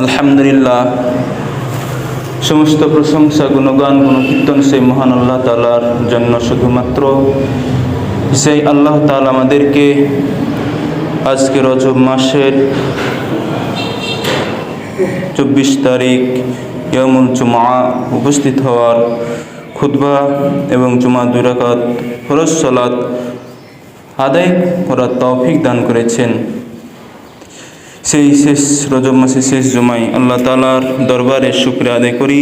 আলহামদুলিল্লাহ, সমস্ত প্রশংসা, গুণগান, গুণকীর্তন সেই মহান আল্লাহ তালার জন্য শুধুমাত্র। সেই আল্লাহ তালা আমাদেরকে আজকে রজব মাসের চব্বিশ তারিখ ইয়ামুল জুমা উপস্থিত হওয়ার খুতবা এবং জুমা দুই রাকাত ফরজ সালাত আদায় করার তৌফিক দান করেছেন। সেই শেষ রজব মাসের শেষ জুমাই আল্লাহ তালার দরবারে শুক্রিয়া আদায় করি।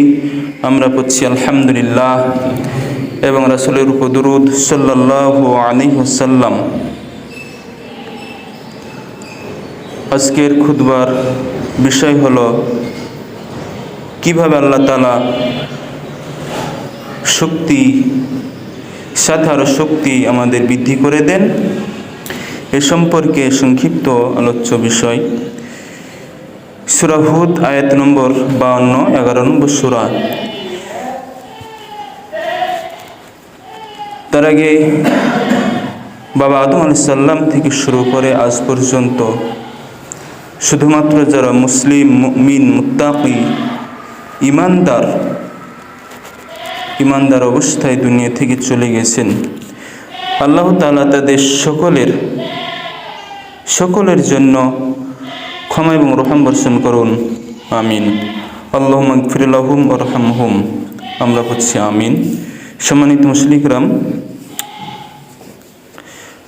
আমরা পড়ছি আলহামদুলিল্লাহ এবং রাসুলের উপর দুরুদ সাল্লাহ আলী ওসাল্লাম আজকের খুদবার বিষয় হল, কীভাবে আল্লাহ তালা শক্তি সাথে আরও শক্তি আমাদের বৃদ্ধি করে দেন, এ সম্পর্কে সংক্ষিপ্ত আলোচ্য বিষয়। সুরাহুদ আয়াত নম্বর বাউন্ন, এগারো নম্বর সুরা। তার আগে বাবা আদম আলাইসাল্লাম থেকে শুরু করে আজ পর্যন্ত শুধুমাত্র যারা মুসলিম মিন মুত্তাকি, ইমানদার ইমানদার অবস্থায় দুনিয়া থেকে চলে গেছেন, আল্লাহ তালা তাদের সকলের সকলের জন্য ক্ষমা এবং রহম বর্ষণ করুন। আমিন। আল্লাহ মকফিরুল্লাহুম ও রহমহুম। আমরা করছি আমিন। সম্মানিত মুসলিকরাম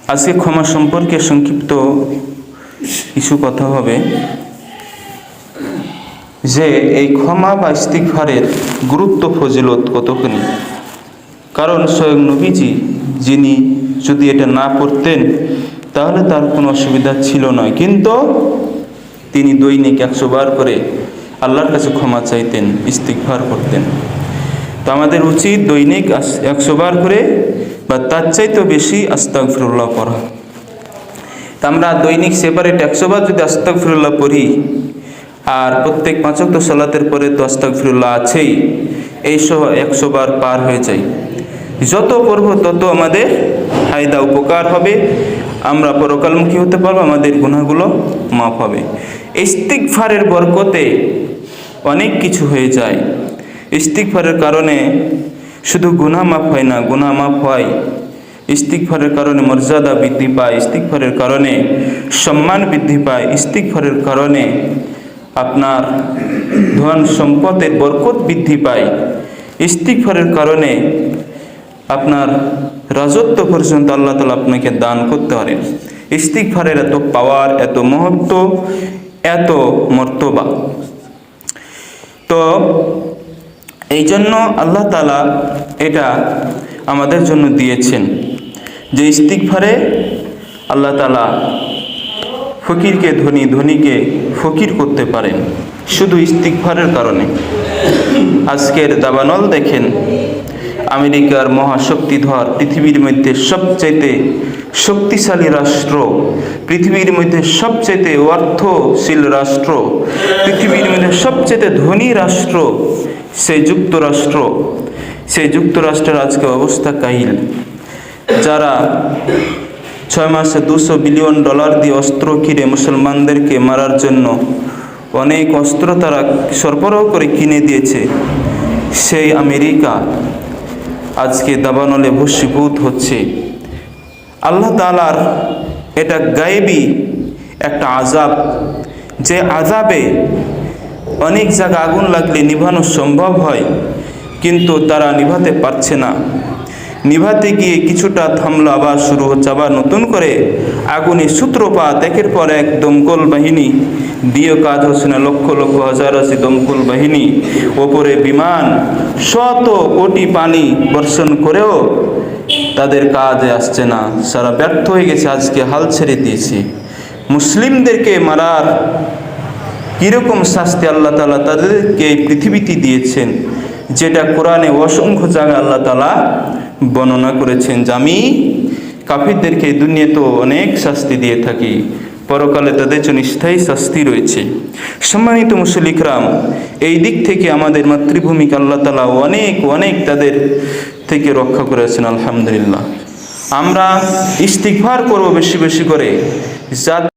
আজকে ক্ষমা সম্পর্কে সংক্ষিপ্ত কিছু কথা হবে। যে এই ক্ষমা বা ইস্তিকফারের গুরুত্ব, ফজিলত কতখানি? কারণ স্বয়ং নবীজি, যিনি যদি এটা না পড়তেন, তাহলে তার কোনো অসুবিধা ছিল না। কিন্তু তিনি দৈনিক একশো বার করে আল্লাহর কাছে ক্ষমা চাইতেন ইস্তিকফার করতেন। তো আমাদের উচিত দৈনিক একশো বার করে বা তার চাইতেও বেশি আস্তাক ফিরুল্লাহ পড়া। তা আমরা দৈনিক সেপারেট একশো বার যদি আস্তাক ফিরুল্লাহ পড়ি, আর প্রত্যেক পাঁচক তো সালাতের পরে তো আস্তাক ফিরুল্লাহ আছেই, এই সহ একশো বার পার হয়ে যায়। যত পড়ব তত আমাদের ফায়দা, উপকার হবে। আমরা পরকালমুখী হতে পারব, আমাদের গুণাগুলো মাফ হবে। ইস্তিকফারের বরকতে অনেক কিছু হয়ে যায়। ইস্তিকফারের কারণে শুধু গুণা মাফ হয় না গুণা মাফ হয়। ইস্তিকফারের কারণে মর্যাদা বৃদ্ধি পায় ইস্তিকফারের কারণে সম্মান বৃদ্ধি পায় ইস্তিকফারের কারণে আপনার ধন সম্পদের বরকত বৃদ্ধি পায়। ইস্তিকফারের কারণে আপনার রাজত্ব পর্যন্ত আল্লাহ তালা আপনাকে দান করতে পারেন। ইস্তিকফারের এত পাওয়ার এত মহত্ব, এত মর্তবা। তো এই জন্য আল্লাহ তালা এটা আমাদের জন্য দিয়েছেন যে ইস্তিকফারে আল্লাহ তালা ফকিরকে, ধনী ধনীকে ফকির করতে পারেন। শুধু ইস্তিকফারের কারণে। আজকের দাবানল দেখেন আমেরিকার মহাশক্তিধর পৃথিবীর মধ্যে সবচাইতে শক্তিশালী রাষ্ট্র, পৃথিবীর মধ্যে সবচেয়ে অর্থশীল রাষ্ট্র, পৃথিবীর মধ্যে সবচেয়ে ধনী রাষ্ট্র সেই যুক্তরাষ্ট্র। সেই যুক্তরাষ্ট্রের আজকে অবস্থা কাহিল। যারা ছয় মাসে দুশো বিলিয়ন ডলার দিয়ে অস্ত্র কিনে মুসলমানদেরকে মারার জন্য অনেক অস্ত্র তারা সরবরাহ করে কিনে দিয়েছে, সেই আমেরিকা আজকে দাবানলে ভস্মীভূত হচ্ছে। আল্লাহ তালার এটা গায়েবি একটা আজাব যে আজাবে অনেক জায়গা আগুন লাগলে নিভানো সম্ভব হয়, কিন্তু তারা নিভাতে পারছে না। নিভাতে গিয়ে কিছুটা থামলো, আবার শুরু হচ্ছে, আবার নতুন করে আগুনে সূত্রপাত, একের পর এক দমকল বাহিনী দিয়ে কাজ হচ্ছে না, লক্ষ লক্ষ হাজার আছে দমকল বাহিনী, ওপরে বিমান, শত কোটি পানি বর্ষণ করেও তাদের কাজে আসছে না। সারা ব্যর্থ হয়ে গেছে, আজকে হাল ছেড়ে দিয়েছে। মুসলিমদেরকে মারার কীরকম শাস্তি আল্লাহ তালা তাদেরকে পৃথিবীতে দিয়েছেন? যেটা কোরআনে অসংখ্য জায়গায় আল্লাহ তালা বর্ণনা করেছেন যে আমি কাফিরদেরকে দুনিয়াতেও অনেক শাস্তি দিয়ে থাকি। পরকালে তাদের জন্য স্থায়ী শাস্তি রয়েছে। সম্মানিত মুসলিকরাম এই দিক থেকে আমাদের মাতৃভূমিকে আল্লাহ তালা অনেক অনেক তাদের থেকে রক্ষা করেছেন, আলহামদুলিল্লাহ। আমরা ইস্তিকভার করব বেশি বেশি করে। যা